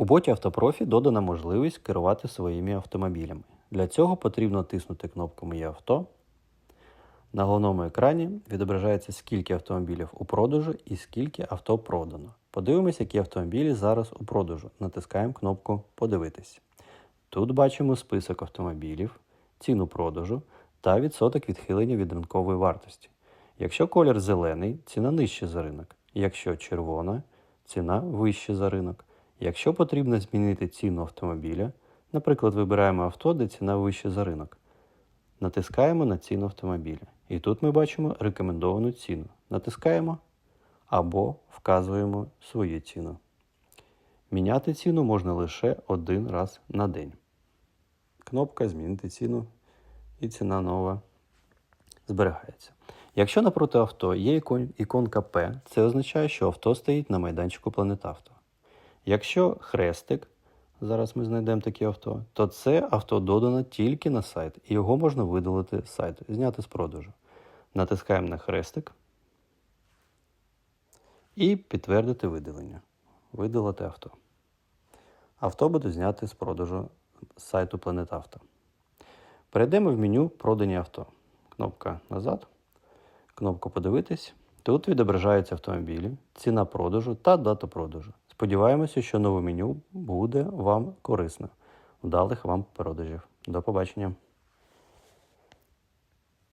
У боті Автопрофі додана можливість керувати своїми автомобілями. Для цього потрібно тиснути кнопку Моє авто. На головному екрані відображається, скільки автомобілів у продажу і скільки авто продано. Подивимось, які автомобілі зараз у продажу. Натискаємо кнопку Подивитись. Тут бачимо список автомобілів, ціну продажу та відсоток відхилення від ринкової вартості. Якщо колір зелений, ціна нижче за ринок. Якщо червона, ціна вище за ринок. Якщо потрібно змінити ціну автомобіля, наприклад, вибираємо авто, де ціна вища за ринок. Натискаємо на ціну автомобіля. І тут ми бачимо рекомендовану ціну. Натискаємо або вказуємо свою ціну. Міняти ціну можна лише один раз на день. Кнопка Змінити ціну і ціна нова зберігається. Якщо напроти авто є іконка П, це означає, що авто стоїть на майданчику Планетавто. Якщо хрестик, зараз ми знайдемо таке авто, то це авто додано тільки на сайт, і його можна видалити з сайту, зняти з продажу. Натискаємо на хрестик і підтвердити видалення. Видалити авто. Авто буде зняти з продажу з сайту Планетавто. Перейдемо в меню Продані авто. Кнопка назад, кнопка Подивитись. Тут відображаються автомобілі, ціна продажу та дата продажу. Сподіваємося, що нове меню буде вам корисно. Вдалих вам продажів. До побачення!